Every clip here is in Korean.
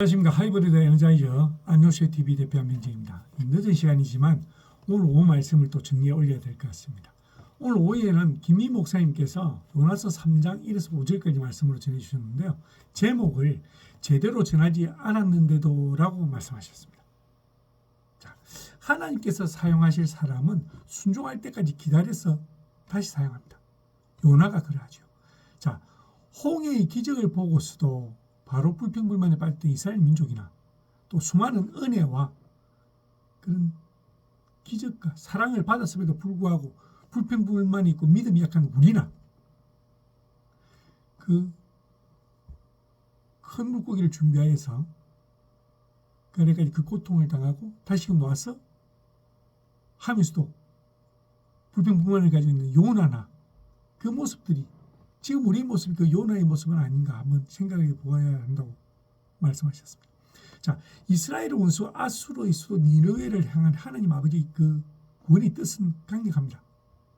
안녕하십니까 하이브리드 에너자이저 안노쇼 TV 대표 한민재입니다. 늦은 시간이지만 오늘 오후 말씀을 또 정리해 올려야 될 것 같습니다. 오늘 오후에는 김미 목사님께서 요나서 3장 1에서 5절까지 말씀으로 전해주셨는데요. 제목을 제대로 전하지 않았는데도 라고 말씀하셨습니다. 자, 하나님께서 사용하실 사람은 순종할 때까지 기다려서 다시 사용합니다. 요나가 그러하죠. 자, 홍해의 기적을 보고서도 바로 불평불만에 빠졌던 이스라엘 민족이나 또 수많은 은혜와 그런 기적과 사랑을 받았음에도 불구하고 불평불만이 있고 믿음이 약한 우리나 그 큰 물고기를 준비하여서 그래까지 그 고통을 당하고 다시금 와서 하면서도 불평불만을 가지고 있는 요나나 그 모습들이 지금 우리 모습이 그 요나의 모습은 아닌가 한번 생각해 보아야 한다고 말씀하셨습니다. 자, 이스라엘 원수 아수르의 수도 니느웨를 향한 하나님 아버지 그 구원의 뜻은 강력합니다.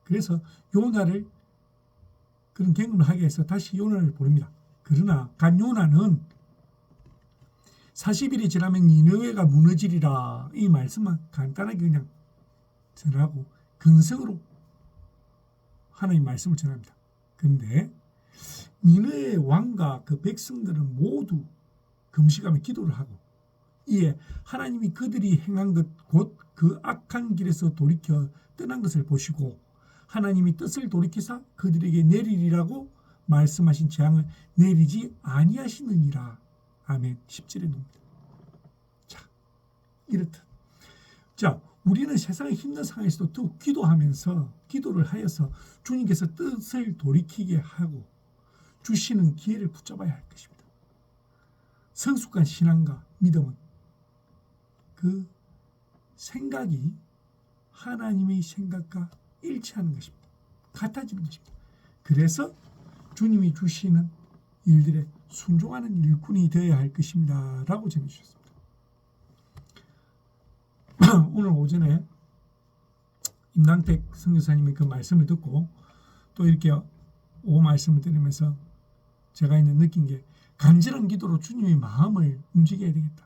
그래서 요나를 그런 경험을 하게 해서 다시 요나를 보냅니다. 그러나 간 요나는 40일이 지나면 니느웨가 무너지리라 이 말씀만 간단하게 그냥 전하고 근성으로 하나님 말씀을 전합니다. 근데 니느의 왕과 그 백성들은 모두 금식하며 기도를 하고 이에 하나님이 그들이 행한 것 곧 그 악한 길에서 돌이켜 떠난 것을 보시고 하나님이 뜻을 돌이켜서 그들에게 내리리라고 말씀하신 재앙을 내리지 아니하시느니라. 아멘. 10절에 놓습니다. 자, 이렇듯. 자, 우리는 세상의 힘든 상황에서도 또 기도하면서 기도를 하여서 주님께서 뜻을 돌이키게 하고 주시는 기회를 붙잡아야 할 것입니다. 성숙한 신앙과 믿음은 그 생각이 하나님의 생각과 일치하는 것입니다. 같아지는 것입니다. 그래서 주님이 주시는 일들에 순종하는 일꾼이 되어야 할 것입니다. 라고 전해주셨습니다. 오늘 오전에 임남택 선교사님의 그 말씀을 듣고 또 이렇게 오 말씀을 들으면서 제가 있는 느낀 게 간절한 기도로 주님의 마음을 움직여야 되겠다.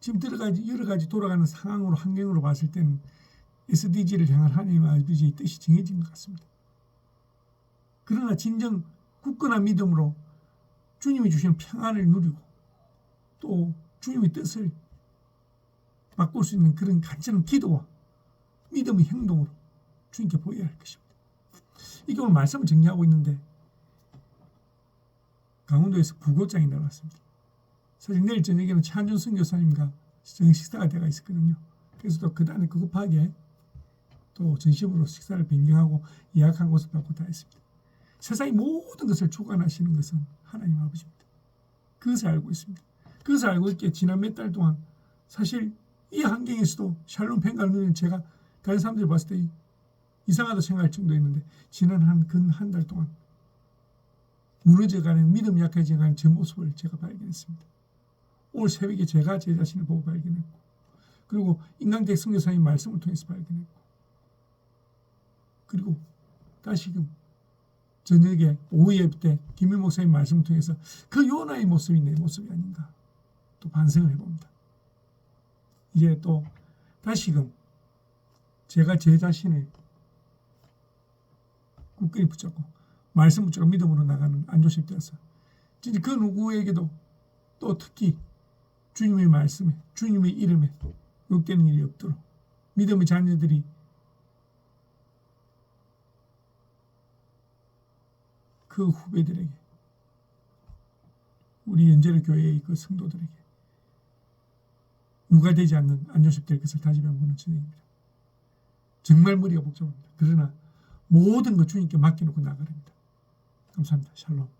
지금 들어가지 여러 가지 돌아가는 상황으로 환경으로 봤을 때는 SDG를 향한 하나님의 아버지의 뜻이 정해진 것 같습니다. 그러나 진정 굳건한 믿음으로 주님이 주시는 평안을 누리고 또 주님의 뜻을 바꿀 수 있는 그런 간절한 기도와 믿음의 행동으로 주님께 보여야 할 것입니다. 이게 오늘 말씀을 정리하고 있는데 강원도에서 부고장이 나왔습니다. 사실 내일 저녁에는 차한준 선교사님과 저녁 식사가 되어 있었거든요. 그래서 또 그다음에 급하게 또 전심으로 식사를 변경하고 예약한 곳을 받고 다 했습니다. 세상의 모든 것을 주관하시는 것은 하나님 아버지입니다. 그것을 알고 있습니다. 그것을 알고 있기에 지난 몇 달 동안 사실 이 환경에서도 샬롬 펜갈루는 제가 다른 사람들이 봤을 때 이상하다 생각할 정도였는데 지난 한 근 한 달 동안 무너져가는 믿음 약해져가는 제 모습을 제가 발견했습니다. 오늘 새벽에 제가 제 자신을 보고 발견했고 그리고 인강대 성교사님 말씀을 통해서 발견했고 그리고 다시금 저녁에 오후에 때 김민 목사님 말씀을 통해서 그 요나의 모습이 내 모습이 아닌가 또 반성을 해봅니다. 이제 또 다시금 제가 제 자신을 굳건히 붙잡고 말씀 붙잡고 믿음으로 나가는 안조심 되어서 진짜 그 누구에게도 또 특히 주님의 말씀에 주님의 이름에 욕되는 일이 없도록 믿음의 자녀들이 그 후배들에게 우리 연재를 교회의 그 성도들에게 누가 되지 않는 안조십 될 것을 다짐하고는 진행입니다. 정말 머리가 복잡합니다. 그러나 모든 것 주님께 맡겨놓고 나가랍니다. 감사합니다. 샬롬.